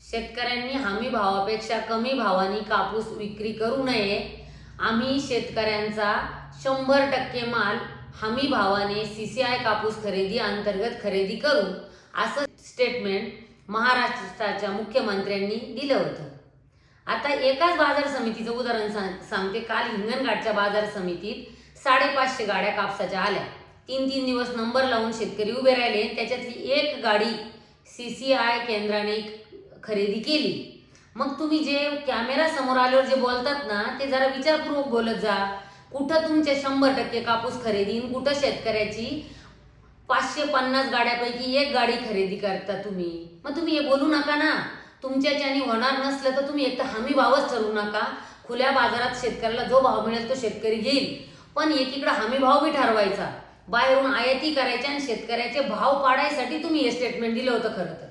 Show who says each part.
Speaker 1: शेतकऱ्यांनी हमी भावापेक्षा कमी भावाने कापूस विक्री करू नये. आम्ही शेतकऱ्यांचा शंभर टक्के माल हमी भावाने सी सी आय कापूस खरेदी अंतर्गत खरेदी करू असं स्टेटमेंट महाराष्ट्राच्या मुख्यमंत्र्यांनी दिलं होतं. आता एकाच बाजार समितीचं उदाहरण सांग सांगते. काल हिंगणघाटच्या बाजार समितीत साडेपाचशे गाड्या कापसाच्या आल्या. तीन तीन दिवस नंबर लावून शेतकरी उभे राहिले. त्याच्यातली एक गाडी सी सी आय केंद्राने खरेदी केली. मग तुम्ही जे कॅमेरा समोर आल्यावर जे बोलतात ना ते जरा विचारपूर्वक बोलत जा. कुठं तुमच्या शंभर टक्के कापूस खरेदी आणि कुठं शेतकऱ्याची? पाचशे पन्नास गाड्यापैकी एक गाडी खरेदी करता तुम्ही. मग तुम्ही हे बोलू नका ना. तुमच्याच्याने होणार नसलं तर तुम्ही एक तर हमी भावच ठरवू नका. खुल्या बाजारात शेतकऱ्याला जो भाव मिळेल तो शेतकरी घेईल. पण एकीकडे हमी भाव बी ठरवायचा. बाहेरून आयाती करायच्या आणि शेतकऱ्याचे भाव पाडायसाठी तुम्ही हे स्टेटमेंट दिलं होतं खरं तर.